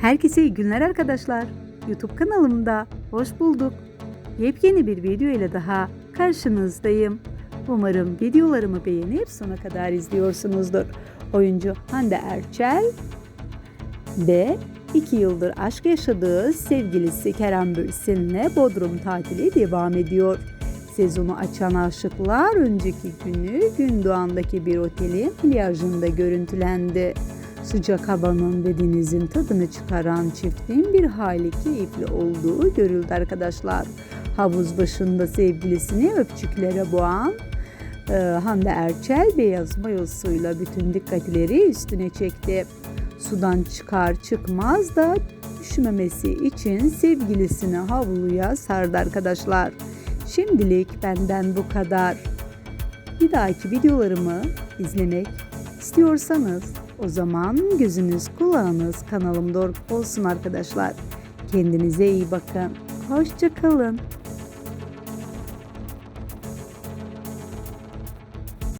Herkese iyi günler arkadaşlar. YouTube kanalımda hoş bulduk. Yepyeni bir video ile daha karşınızdayım. Umarım videolarımı beğenip sona kadar izliyorsunuzdur. Oyuncu Hande Erçel ve 2 yıldır aşk yaşadığı sevgilisi Kerem Bürsin'le Bodrum tatili devam ediyor. Sezonu açan aşıklar önceki günü Gündoğan'daki bir otelin plajında görüntülendi. Sıcak havanın ve denizin tadını çıkaran çiftin bir hayli keyifli olduğu görüldü arkadaşlar. Havuz başında sevgilisini öpçüklere boğan e, Hande Erçel beyaz mayosuyla bütün dikkatleri üstüne çekti. Sudan çıkar çıkmaz da düşmemesi için sevgilisini havluya sardı arkadaşlar. Şimdilik benden bu kadar. Bir dahaki videolarımı izlemek istiyorsanız o zaman gözünüz kulağınız kanalımda olsun arkadaşlar. Kendinize iyi bakın. Hoşça kalın.